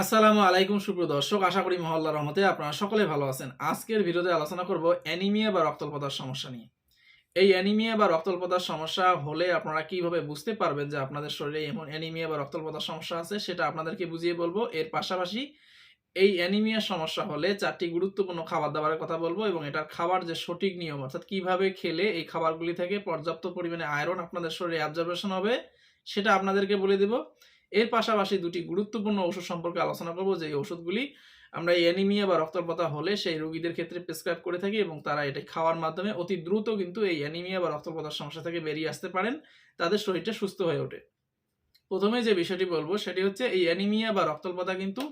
আসসালামু আলাইকুম, সুপ্রিয় দর্শক। আশা করি মহল্লা রহমতে আপনারা সকলে ভালো আছেন। আজকের ভিডিওতে আলোচনা করব অ্যানিমিয়া বা রক্তল্পতার সমস্যা নিয়ে। এই অ্যানিমিয়া বা রক্তল্পতার সমস্যা হলে আপনারা কীভাবে বুঝতে পারবেন যে আপনাদের শরীরে এমন অ্যানিমিয়া বা রক্তল্পতার সমস্যা আছে, সেটা আপনাদেরকে বুঝিয়ে বলব। এর পাশাপাশি এই অ্যানিমিয়া সমস্যা হলে চারটি গুরুত্বপূর্ণ খাবার দাবারের কথা বলব এবং এটার খাবার যে সঠিক নিয়ম, অর্থাৎ কীভাবে খেলে এই খাবারগুলি থেকে পর্যাপ্ত পরিমাণে আয়রন আপনাদের শরীরে অ্যাবজর্বেশন হবে, সেটা আপনাদেরকে বলে দেব। এর পাশাপাশি দুটি গুরুত্বপূর্ণ ওষুধ সম্পর্কে আলোচনা করব যে ওষুধগুলি আমরা অ্যানিমিয়া বা রক্তল্পতা হলে সেই রোগীদের ক্ষেত্রে প্রেসক্রাইব করে থাকি এবং তারা এটা খাওয়ার মাধ্যমে অতি দ্রুত কিন্তু এই অ্যানিমিয়া বা রক্তল্পতার সমস্যা থেকে বেরিয়ে আসতে পারেন, তাদের শরীরটা সুস্থ হয়ে ওঠে। প্রথমে যে বিষয়টি বলব সেটি হচ্ছে এই অ্যানিমিয়া বা রক্তল্পতা কিন্তু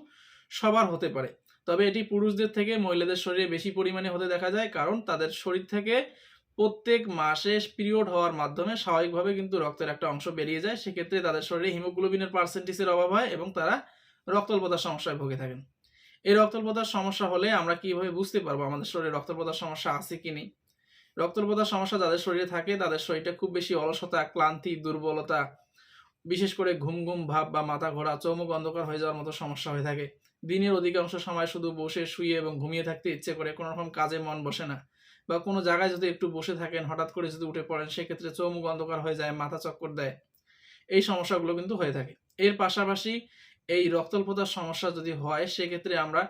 সবার হতে পারে, তবে এটি পুরুষদের থেকে মহিলাদের শরীরে বেশি পরিমাণে হতে দেখা যায় কারণ তাদের শরীর থেকে প্রত্যেক মাসে পিরিয়ড হওয়ার মাধ্যমে স্বাভাবিকভাবে কিন্তু রক্তের একটা অংশ বেরিয়ে যায়। সেক্ষেত্রে তাদের শরীরে হিমোগ্লোবিনের পার্সেন্টেজের অভাব হয় এবং তারা রক্তল্পতার সমস্যায় ভুগে থাকেন। এই রক্তল্পতার সমস্যা হলে আমরা কীভাবে বুঝতে পারব আমাদের শরীরে রক্তল্পতার সমস্যা আছে কি নেই? রক্তল্পতার সমস্যা যাদের শরীরে থাকে, তাদের শরীরটা খুব বেশি অলসতা, ক্লান্তি, দুর্বলতা, বিশেষ করে ঘুম ঘুম ভাব বা মাথা ঘোরা, চৌমুখ অন্ধকার হয়ে যাওয়ার মতো সমস্যা হয়ে থাকে। দিনের অধিকাংশ সময় শুধু বসে শুয়ে এবং ঘুমিয়ে থাকতে ইচ্ছে করে, কোনো রকম কাজে মন বসে না। বা কোনো জায়গায় যদি একটু বসে থাকেন, হঠাৎ করে যদি উঠে পড়েন, সেক্ষেত্রে চৌমুখ অন্ধকার হয়ে যায়, মাথা চক্কর দেয়। এই সমস্যাগুলো কিন্তু হয়ে থাকে। এর পাশাপাশি এই রক্তল্পতার সমস্যা যদি হয়, সেক্ষেত্রে আমরা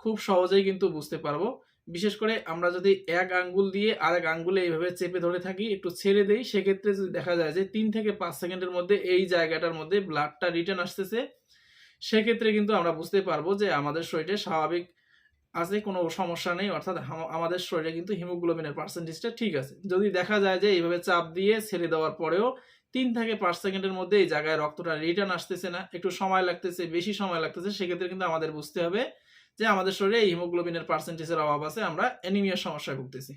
খুব সহজেই কিন্তু বুঝতে পারব। বিশেষ করে আমরা যদি এক আঙ্গুল দিয়ে আরেক আঙ্গুলে এইভাবে চেপে ধরে থাকি, একটু ছেড়ে দেই, সেক্ষেত্রে যদি দেখা যায় যে তিন থেকে পাঁচ সেকেন্ডের মধ্যে এই জায়গাটার মধ্যে ব্লাডটা রিটার্ন আসতেছে, সেক্ষেত্রে কিন্তু আমরা বুঝতে পারব যে আমাদের শরীরে স্বাভাবিক আছে কোনো সমস্যা নেই, অর্থাৎ আমাদের শরীরে কিন্তু হিমোগ্লোবিনের পার্সেন্টেজটা ঠিক আছে। যদি দেখা যায় যে এইভাবে চাপ দিয়ে ছেড়ে দেওয়ার পরেও তিন থেকে পাঁচ সেকেন্ডের মধ্যে এই জায়গায় রক্তটা রিটার্ন আসতেছে না, একটু সময় লাগতেছে, বেশি সময় লাগতেছে, সেক্ষেত্রে কিন্তু আমাদের বুঝতে হবে যে আমাদের শরীরে এই হিমোগ্লোবিনের পার্সেন্টেজের অভাব আছে, আমরা অ্যানিমিয়ার সমস্যায় ভুগতেছি।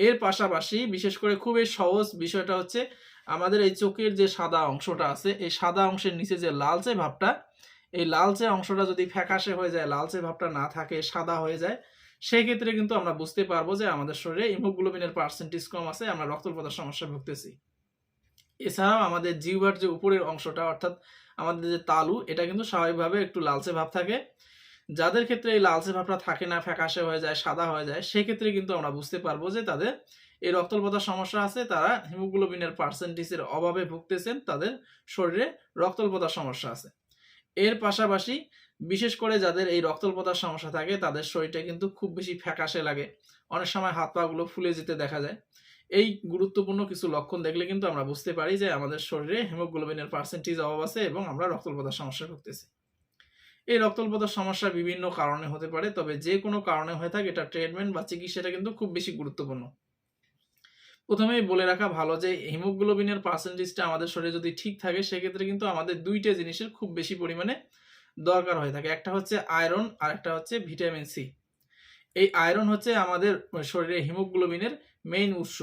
এর পাশাপাশি বিশেষ করে খুবই সহজ বিষয়টা হচ্ছে, আমাদের এই চোখের যে সাদা অংশটা আছে, এই সাদা অংশের নিচে যে লালচে ভাবটা এই লালচে অংশটা যদি ফ্যাকাশে হয়ে যায় লালচে ভাবটা না থাকে, সাদা হয়ে যায় সেই ক্ষেত্রে কিন্তু আমরা বুঝতে পারব যে আমাদের শরীরে হিমোগ্লোবিনের পার্সেন্টেজ কম আছে, আমরা রক্তল্পতার সমস্যা ভুগতেছি। এছাড়াও আমাদের জিহ্বার যে উপরের অংশটা, অর্থাৎ আমাদের যে তালু, এটা কিন্তু স্বাভাবিকভাবে একটু লালচে ভাব থাকে। যাদের ক্ষেত্রে এই লালচে ভাবটা থাকে না, ফ্যাকাশে হয়ে যায়, সাদা হয়ে যায়, সেক্ষেত্রে কিন্তু আমরা বুঝতে পারব যে তাদের এই রক্তল্পতার সমস্যা আছে, তারা হিমোগ্লোবিনের পার্সেন্টেজের অভাবে ভুগতেছেন, তাদের শরীরে রক্তল্পতার সমস্যা আছে। এর পাশাপাশি বিশেষ করে যাদের এই রক্তল্পতার সমস্যা থাকে, তাদের শরীরটা কিন্তু খুব বেশি ফ্যাকাশে লাগে। অনেক সময় হাত পা গুলো ফুলে যেতে দেখা যায়। এই গুরুত্বপূর্ণ কিছু লক্ষণ দেখলে কিন্তু আমরা বুঝতে পারি যে আমাদের শরীরে হিমোগ্লোবিনের পার্সেন্টেজ অভাব আছে এবং আমরা রক্তল্পতার সমস্যা ভুগতেছি। এই রক্তল্পতার সমস্যা বিভিন্ন কারণে হতে পারে, তবে যে কোনো কারণে হয়ে থাকে, এটা ট্রিটমেন্ট বা চিকিৎসাটা কিন্তু খুব বেশি গুরুত্বপূর্ণ। প্রথমেই বলে রাখা ভালো যে, হিমোগ্লোবিনের পার্সেন্টেজটা আমাদের শরীরে যদি ঠিক থাকে, সেক্ষেত্রে কিন্তু আমাদের দুইটা জিনিসের খুব বেশি পরিমাণে দরকার হয়ে থাকে। একটা হচ্ছে আয়রন আর একটা হচ্ছে ভিটামিন সি এই আয়রন হচ্ছে আমাদের শরীরে হিমোগ্লোবিনের মেইন উৎস।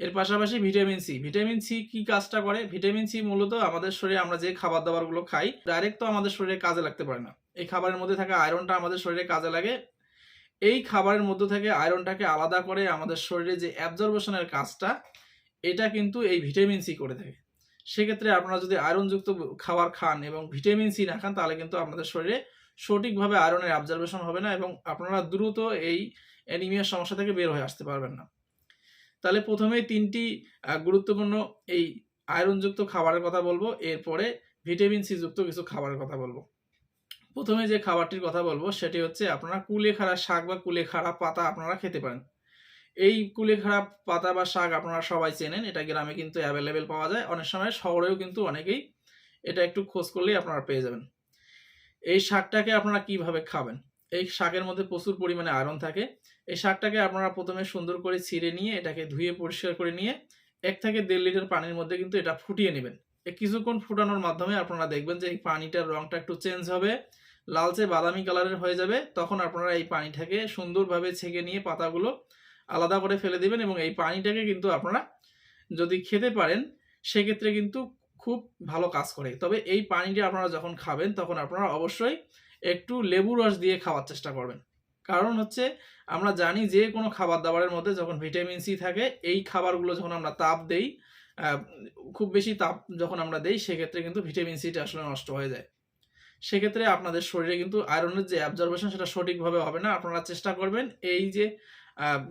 এর পাশাপাশি ভিটামিন সি ভিটামিন সি কি কাজটা করে? ভিটামিন সি মূলত আমাদের শরীরে আমরা যে খাবার দাবারগুলো খাই ডাইরেক্ট তো আমাদের শরীরে কাজে লাগতে পারে না। এই খাবারের মধ্যে থাকা আয়রনটা আমাদের শরীরে কাজে লাগে এই খাবারের মধ্য থেকে আয়রনটাকে আলাদা করে আমাদের শরীরে যে অ্যাবজর্বেশনের কাজটা, এটা কিন্তু এই ভিটামিন সি করে থাকে। সেক্ষেত্রে আপনারা যদি আয়রনযুক্ত খাবার খান এবং ভিটামিন সি না খান, তাহলে কিন্তু আপনাদের শরীরে সঠিকভাবে আয়রনের অবজারভেশন হবে না এবং আপনারা দ্রুত এই অ্যানিমিয়ার সমস্যা থেকে বের হয়ে আসতে পারবেন না। তাহলে প্রথমেই তিনটি গুরুত্বপূর্ণ এই আয়রনযুক্ত খাবারের কথা বলব। এরপরে ভিটামিন সি যুক্ত কিছু খাবারের কথা বলব। প্রথমে যে খাবারটির কথা বলব, সেটি হচ্ছে আপনারা কুলেখাড়া শাক বা কুলেখাড়া পাতা আপনারা খেতে পারেন। এই কুলেখাড়া পাতা বা শাক আপনারা সবাই চেনেন, এটা গ্রামে কিন্তু অ্যাভেলেবেল পাওয়া যায়। অনেক সময় শহরেও কিন্তু অনেকেই এটা একটু খোঁজ করলেই আপনারা পেয়ে যাবেন। এই শাকটাকে আপনারা কীভাবে খাবেন? এই শাকের মধ্যে প্রচুর পরিমাণে আয়রন থাকে। এই শাকটাকে আপনারা প্রথমে সুন্দর করে ছিঁড়ে নিয়ে এটাকে ধুয়ে পরিষ্কার করে নিয়ে এক থেকে দেড় লিটার পানির মধ্যে কিন্তু এটা ফুটিয়ে নেবেন। কিছুক্ষণ ফুটানোর মাধ্যমে আপনারা দেখবেন যে এই পানিটার রংটা একটু চেঞ্জ হবে, লালচে বাদামি কালারের হয়ে যাবে, তখন আপনারা এই পানিটাকে সুন্দরভাবে ছেঁকে নিয়ে পাতাগুলো আলাদা করে ফেলে দিবেন এবং এই পানিটাকে কিন্তু আপনারা যদি খেতে পারেন, সেক্ষেত্রে কিন্তু খুব ভালো কাজ করে। তবে এই পানিটা আপনারা যখন খাবেন, তখন আপনারা অবশ্যই একটু লেবু রস দিয়ে খাওয়ার চেষ্টা করবেন। কারণ হচ্ছে, আমরা জানি যে কোনো খাবার দাবারের মধ্যে যখন ভিটামিন সি থাকে, এই খাবারগুলো যখন আমরা তাপ দেই খুব বেশি তাপ যখন আমরা দেই, সেক্ষেত্রে কিন্তু ভিটামিন সিটা আসলে নষ্ট হয়ে যায়। সেক্ষেত্রে আপনাদের শরীরে কিন্তু আয়রনের যে অ্যাবজর্বেশন সেটা সঠিকভাবে হবে না। আপনারা চেষ্টা করবেন এই যে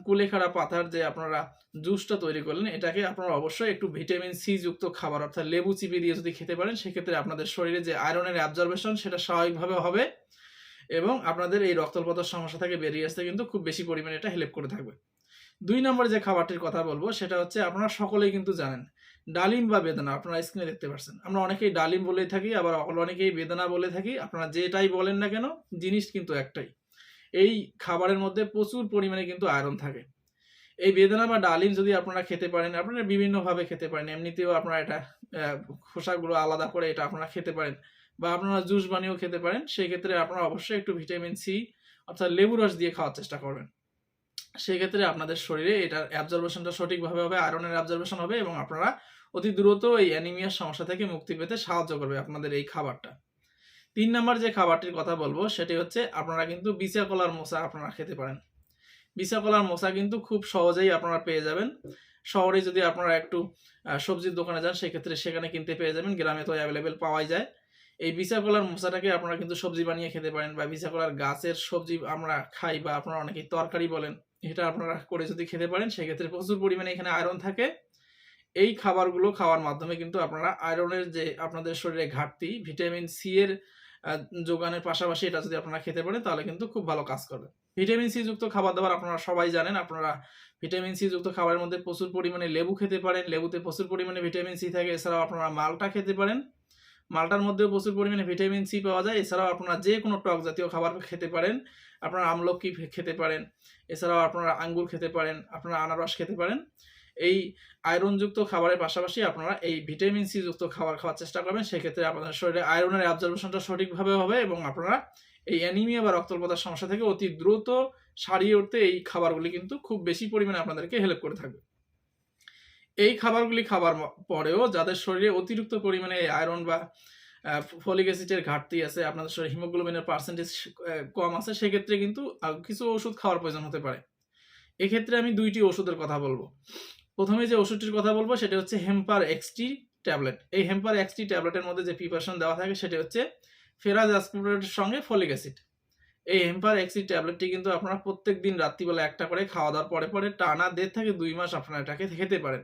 কুলেখাড়া পাতার যে আপনারা জুসটা তৈরি করলেন, এটাকে আপনারা অবশ্যই একটু ভিটামিন সি যুক্ত খাবার, অর্থাৎ লেবু চিপে দিয়ে যদি খেতে পারেন, সেক্ষেত্রে আপনাদের শরীরে যে আয়রনের অ্যাবজর্বেশন সেটা স্বাভাবিকভাবে হবে এবং আপনাদের এই রক্তল্পতার সমস্যা থেকে বেরিয়ে আসতে কিন্তু খুব বেশি পরিমাণে এটা হেল্প করে থাকবে। দুই নম্বর যে খাবারটির কথা বলব, সেটা হচ্ছে আপনারা সকলেই কিন্তু জানেন ডালিম বা বেদনা আপনারা স্ক্রিনে দেখতে পাচ্ছেন আমরা অনেকেই ডালিম বলে থাকি, আবার অনেকেই বেদনা বলে থাকি। আপনারা যেটাই বলেন না কেন, জিনিস কিন্তু একটাই। এই খাবারের মধ্যে প্রচুর পরিমাণে কিন্তু আয়রন থাকে। এই বেদনা বা ডালিম যদি আপনারা খেতে পারেন, আপনারা বিভিন্নভাবে খেতে পারেন। এমনিতেও আপনারা এটা খোসাগুলো আলাদা করে এটা আপনারা খেতে পারেন বা আপনারা জুস বানিয়েও খেতে পারেন সেই ক্ষেত্রে আপনারা অবশ্যই একটু ভিটামিন সি অর্থাৎ লেবু রস দিয়ে খাওয়ার চেষ্টা করবেন। সেই ক্ষেত্রে আপনাদের শরীরে এটার অ্যাবজর্বেশনটা সঠিকভাবে হবে আয়রনের অ্যাবজর্বেশন হবে এবং আপনারা অতি দ্রুত এই অ্যানিমিয়ার সমস্যা থেকে মুক্তি পেতে সাহায্য করবে আপনাদের এই খাবারটা। তিন নম্বর যে খাবারটির কথা বলব, সেটি হচ্ছে আপনারা কিন্তু বিচা কলার মোচা আপনারা খেতে পারেন। বিচা কলার মোচা কিন্তু খুব সহজেই আপনারা পেয়ে যাবেন। শহরে যদি আপনারা একটু সবজির দোকানে যান, সেক্ষেত্রে সেখানে কিনতে পেয়ে যাবেন, গ্রামে তো অ্যাভেলেবেল পাওয়াই যায়। এই বিচা কলার মোচাটাকে আপনারা কিন্তু সবজি বানিয়ে খেতে পারেন বা বিচা কলার গাছের সবজি আমরা খাই বা আপনারা অনেকেই তরকারি বলেন, এটা আপনারা করে যদি খেতে পারেন, সেক্ষেত্রে প্রচুর পরিমাণে এখানে আয়রন থাকে। এই খাবারগুলো খাওয়ার মাধ্যমে কিন্তু আপনারা আয়রনের যে আপনাদের শরীরে ঘাটতি ভিটামিন সি এর যোগানের পাশাপাশি এটা যদি আপনারা খেতে পারেন, তাহলে কিন্তু খুব ভালো কাজ করবে। ভিটামিন সি যুক্ত খাবার দাবার আপনারা সবাই জানেন, আপনারা ভিটামিন সি যুক্ত খাবারের মধ্যে প্রচুর পরিমাণে লেবু খেতে পারেন। লেবুতে প্রচুর পরিমাণে ভিটামিন সি থাকে, এছাড়াও আপনারা মালটা খেতে পারেন। মালটার মধ্যেও প্রচুর পরিমাণে ভিটামিন সি পাওয়া যায়। এছাড়াও আপনারা যে কোনো টক জাতীয় খাবার খেতে পারেন। আপনারা আমলকি খেতে পারেন। এছাড়াও আপনারা আঙ্গুর খেতে পারেন। আপনারা আনারস খেতে পারেন। এই আয়রনযুক্ত খাবারের পাশাপাশি আপনারা এই ভিটামিন সি যুক্ত খাবার খাওয়ার চেষ্টা করবেন, সেক্ষেত্রে আপনাদের শরীরে আয়রনের অ্যাবজর্বেশনটা সঠিকভাবে হবে এবং আপনারা এই অ্যানিমিয়া বা রক্তল্পতার সমস্যা থেকে অতি দ্রুত সারিয়ে উঠতে এই খাবারগুলি কিন্তু খুব বেশি পরিমাণে আপনাদেরকে হেল্প করে থাকবে। এই খাবারগুলি খাবার পরেও যাদের শরীরে অতিরিক্ত পরিমাণে আয়রন বা ফলিক অ্যাসিডের ঘাটতি আছে, আপনাদের শরীরে হিমোগ্লোবিনের পার্সেন্টেজ কম আছে, সেক্ষেত্রে কিন্তু কিছু ওষুধ খাওয়ার প্রয়োজন হতে পারে। এক্ষেত্রে আমি দুইটি ওষুধের কথা বলব। প্রথমে যে ওষুধটির কথা বলব, সেটা হচ্ছে হেম্পার এক্সটি ট্যাবলেট এই হেম্পার এক্সটি ট্যাবলেটের মধ্যে যে প্রিপারেশন দেওয়া থাকে, সেটা হচ্ছে ফেরাজ অ্যাসপিরেটের সঙ্গে ফলিক অ্যাসিড এই হেম্পার এক্সি ট্যাবলেটটি কিন্তু আপনারা প্রত্যেক দিন রাত্রিবেলা একটা করে খাওয়া দাওয়ার পরে পরে টানা দেড় থেকে দুই মাস আপনারা এটাকে খেতে পারেন।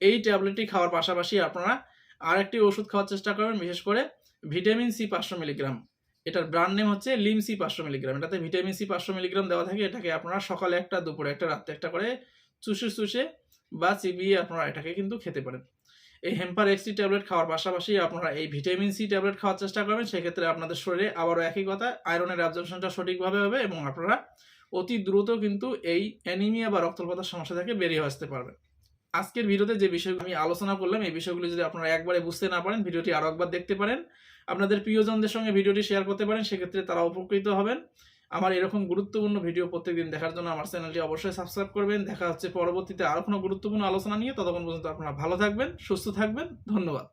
এই ট্যাবলেটটি খাওয়ার পাশাপাশি আপনারা আরেকটি ওষুধ খাওয়ার চেষ্টা করবেন, বিশেষ করে ভিটামিন সি পাঁচশো মিলিগ্রাম এটার ব্র্যান্ড নেম হচ্ছে লিম সি পাঁচশো মিলিগ্রাম এটাতে ভিটামিন সি পাঁচশো মিলিগ্রাম দেওয়া থাকে। এটাকে আপনারা সকালে একটা, দুপুরে একটা, রাত্রে একটা করে চুষে চুষে বা চিবিয়ে আপনারা এটাকে কিন্তু খেতে পারেন। এই হেম্পার এক্সি ট্যাবলেট খাওয়ার পাশাপাশি আপনারা এই ভিটামিন সি ট্যাবলেট খাওয়ার চেষ্টা করবেন, সেক্ষেত্রে আপনাদের শরীরে আবারও একই কথা আয়রনের অ্যাবজর্পশনটা সঠিকভাবে হবে এবং আপনারা অতি দ্রুত কিন্তু এই অ্যানিমিয়া বা রক্তল্পতার সমস্যা থেকে বেরিয়ে আসতে পারবেন। আজকের ভিডিওতে যে বিষয়গুলো আমি আলোচনা করলাম, এই বিষয়গুলো যদি আপনারা একবারে বুঝতে না পারেন, ভিডিওটি আরও একবার দেখতে পারেন। আপনাদের প্রিয়জনদের সঙ্গে ভিডিওটি শেয়ার করতে পারেন, সেক্ষেত্রে তারা উপকৃত হবেন। আমার এরকম গুরুত্বপূর্ণ ভিডিও প্রত্যেকদিন দেখার জন্য আমার চ্যানেলটি অবশ্যই সাবস্ক্রাইব করবেন। দেখা হচ্ছে পরবর্তীতে আরও কোনো গুরুত্বপূর্ণ আলোচনা নিয়ে। ততক্ষণ পর্যন্ত আপনারা ভালো থাকবেন, সুস্থ থাকবেন। ধন্যবাদ।